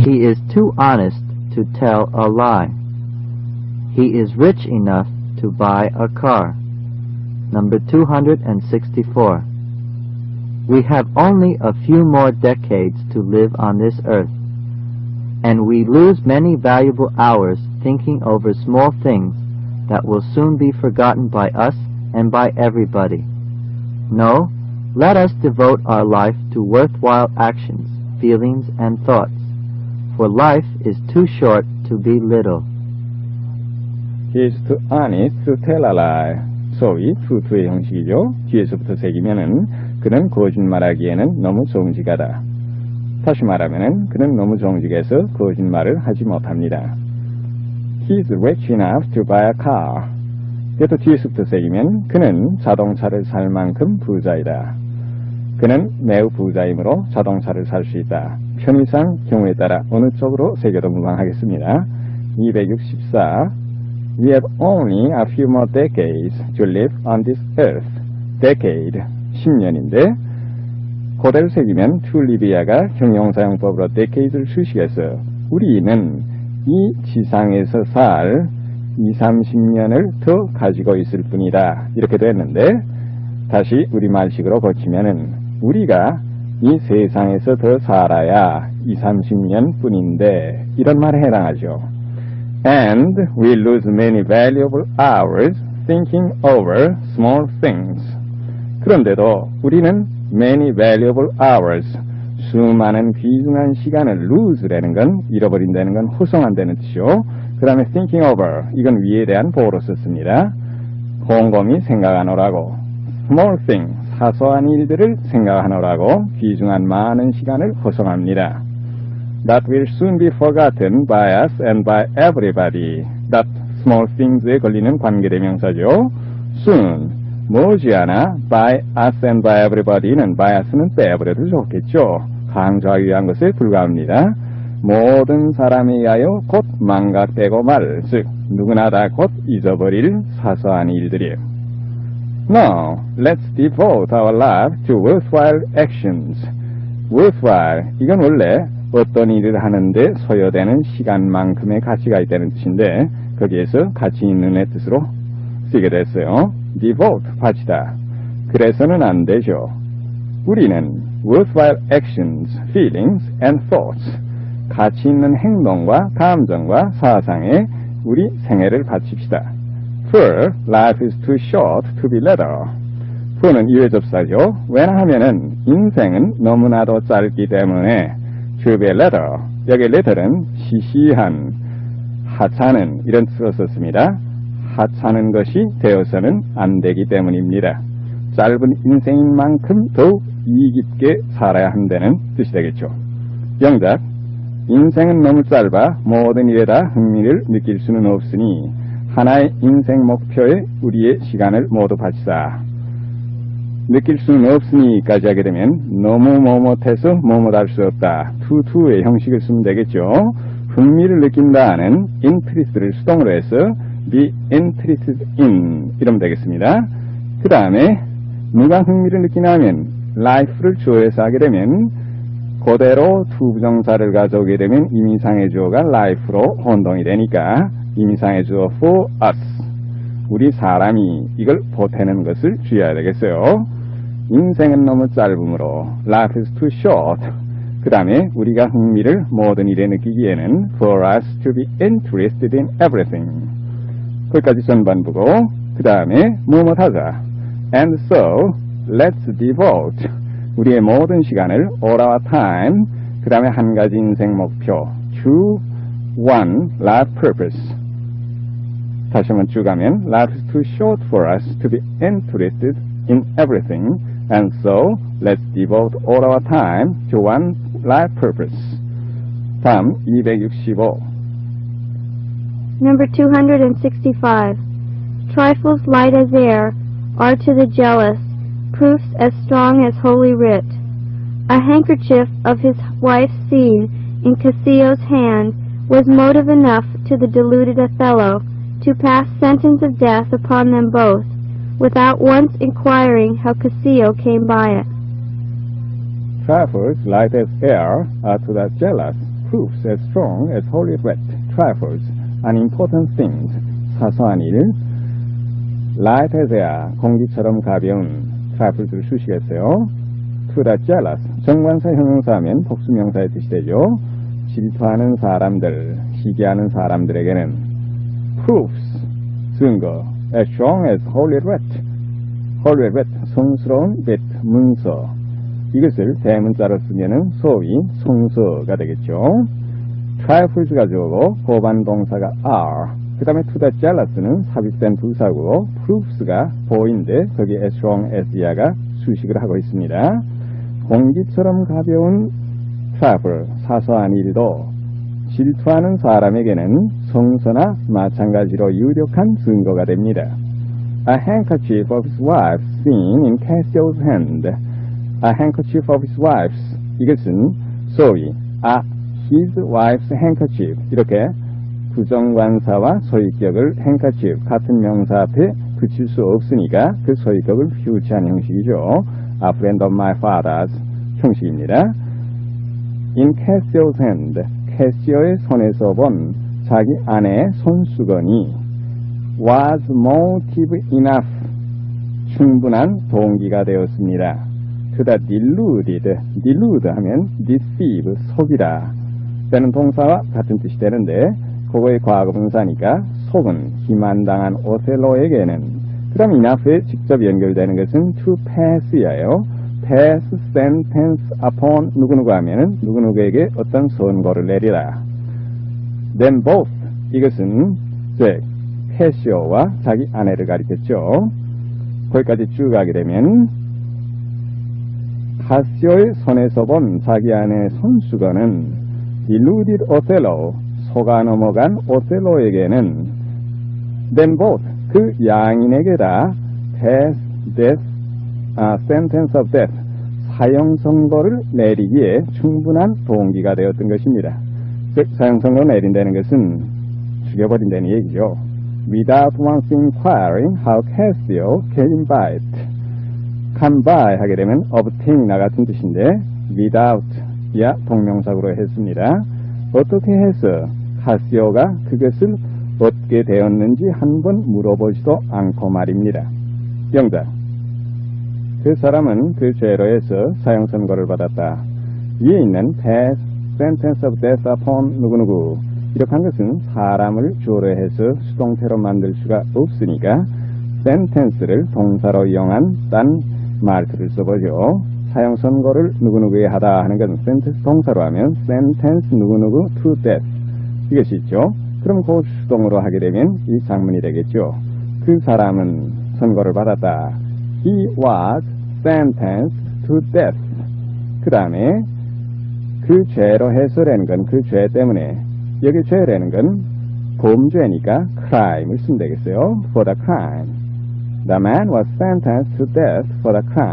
He is too honest to tell a lie. He is rich enough to buy a car. Number 264. We have only a few more decades to live on this earth, and we lose many valuable hours thinking over small things that will soon be forgotten by us and by everybody. No, let us devote our life to worthwhile actions, feelings, and thoughts, for life is too short to be little. He is too honest to tell a lie. 소위 투투의 형식이죠. 뒤에서부터 새기면은 그는 거짓말하기에는 너무 정직하다. 다시 말하면은 그는 너무 정직해서 거짓말을 하지 못합니다. He is rich enough to buy a car. 그래도 뒤에서부터 새기면 그는 자동차를 살 만큼 부자이다. 그는 매우 부자이므로 자동차를 살 수 있다. 편의상 경우에 따라 어느 쪽으로 새겨도 무방하겠습니다. 264 We have only a few more decades to live on this earth. decade, 10년인데 고대를 새기면 툴리비아가 형용사용법으로 decade를 수식해서 우리는 이 지상에서 살 2, 30년을 더 가지고 있을 뿐이다. 이렇게 됐는데 다시 우리말식으로 고치면은 우리가 이 세상에서 더 살아야 2, 30년 뿐인데 이런 말에 해당하죠. And we lose many valuable hours thinking over small things. 그런데도 우리는 many valuable hours, 수많은 귀중한 시간을 lose라는 건 잃어버린다는 건 호송한다는 뜻이요. 그 다음에 thinking over, 이건 위에 대한 보호로 썼습니다. 곰곰이 생각하노라고. small thing, 사소한 일들을 생각하노라고 귀중한 많은 시간을 호송합니다. that will soon be forgotten by us and by everybody. That small things에 걸리는 관계대명사죠. soon, 머지않아 by us and by everybody는 by us는 빼버려도 좋겠죠. 강조하기 위한 것에 불과합니다. 모든 사람에 의하여 곧 망각되고 말, 즉 누구나 다 곧 잊어버릴 사소한 일들이에요. Now, let's devote our life to worthwhile actions. worthwhile, 이건 원래 어떤 일을 하는데 소요되는 시간만큼의 가치가 있다는 뜻인데 거기에서 가치 있는의 뜻으로 쓰게 됐어요. devote, 바치다. 그래서는 안 되죠. 우리는 worthwhile actions, feelings and thoughts, 가치 있는 행동과 감정과 사상에 우리 생애를 바칩시다. For life is too short to be letter. for는 이외접사죠. 왜냐 하면은 인생은 너무나도 짧기 때문에 to be letter. 여기 letter는 시시한, 하찮은 이런 뜻을 썼습니다. 하찮은 것이 되어서는 안 되기 때문입니다. 짧은 인생인 만큼 더욱 이익 깊게 살아야 한다는 뜻이 되겠죠. 영작 인생은 너무 짧아 모든 일에 다 흥미를 느낄 수는 없으니 하나의 인생 목표에 우리의 시간을 모두 바치자. 느낄 수는 없으니까지 하게 되면 너무 뭐뭇해서 뭐뭇할 수 없다. 투투의 형식을 쓰면 되겠죠. 흥미를 느낀다는 interest를 수동으로 해서 be interested in 이러면 되겠습니다. 그 다음에 누가 흥미를 느끼나 하면 life를 주어해서 하게 되면 그대로 두 부정사를 가져오게 되면 이미상의 주어가 life로 혼동이 되니까 이미상의 주어 for us 우리 사람이 이걸 보태는 것을 주의해야 되겠어요. 인생은 너무 짧으므로 life is too short. 그 다음에 우리가 흥미를 모든 일에 느끼기에는 for us to be interested in everything. 거기까지 전반부고 그 다음에 무엇 하자. And so let's devote 우리의 모든 시간을 all our time 그 다음에 한 가지 인생 목표 to one life purpose Tashaman Chugamin, life is too short for us to be interested in everything, and so let's devote all our time to one life purpose. 밤 265 Number 265 Trifles light as air are to the jealous, proofs as strong as holy writ. A handkerchief of his wife seen in Cassio's hand was motive enough to the deluded Othello to pass sentence of death upon them both, without once inquiring how Cassio came by it. Trifles light as air are to the jealous proofs as strong as holy writ, trifles, unimportant things, 사소한 일, light as air, 공기처럼 가벼운, trifles를 수식했어요. to the jealous, 정관사 형용사하면 복수명사의 뜻이 되죠. 질투하는 사람들, 시기하는 사람들에게는 proofs, 증거, as strong as holy writ, holy writ, 성스러운 writ, 문서. 이것을 대문자로 쓰면은 소위 송서가 되겠죠. trifles 가져오고 보반 동사가 are, 그 다음에 to the jealous는 삽입된 부사고 proofs가 보인데 거기에 as strong as 야가 수식을 하고 있습니다. 공기처럼 가벼운 트러블, 사소한 일도 질투하는 사람에게는 성서나 마찬가지로 유력한 증거가 됩니다. A handkerchief of his wife seen in Cassio's hand. A handkerchief of his wife's. 이것은 소위 a his wife's handkerchief 이렇게 부정관사와 소유격을 handkerchief 같은 명사 앞에 붙일 수 없으니까 그 소유격을 휴치한 형식이죠. A friend of my father's 형식입니다. In Cassio's hand, 캐시오의 손에서 본 자기 아내의 손수건이 was motive enough, 충분한 동기가 되었습니다. The deluded, delude 하면 deceive, 속이다. 라는 동사와 같은 뜻이 되는데, 그거의 과거 분사니까 속은 기만당한 오셀로에게는 그 다음 enough에 직접 연결되는 것은 to pass야요. Pass sentence upon 누구누구 하면은 누구누구에게 어떤 선고를 내리라. then both 이것은 즉 캐시오와 자기 아내를 가리켰죠. 거기까지 쭉 가게 되면 카시오의 손에서 본 자기 아내의 손수건은 deluded Othello 속아 넘어간 오셀로에게는 then both 그 양인에게 다 pass death 아, sentence of death, 사형 선고를 내리기에 충분한 동기가 되었던 것입니다. 즉, 사형 선고 내린다는 것은 죽여버린다는 얘기죠. Without once inquiring how Cassio came by it. come by 하게 되면 obtain 나 같은 뜻인데 without 야 동명사구로 했습니다. 어떻게 해서 카시오가 그것을 얻게 되었는지 한 번 물어보지도 않고 말입니다. 영작 그 사람은 그 죄로 해서 사형 선고를 받았다. 위에 있는 pass sentence of death upon 누구누구 이렇게 한 것은 사람을 주어로 해서 수동태로 만들 수가 없으니까 sentence를 동사로 이용한 딴 말투를 써보죠. 사형 선고를 누구누구에 하다 하는 것은 sentence 동사로 하면 sentence 누구누구 to death 이것이 있죠. 그럼 그 수동으로 하게 되면 이 장문이 되겠죠. 그 사람은 선고를 받았다. He was sentenced to death. 그 다음에 그 죄로 해서라는 건 그 죄 때문에 여기 죄라는 건 범죄니까 crime을 쓰면 되겠어요. For the crime. The man was sentenced to death for the crime.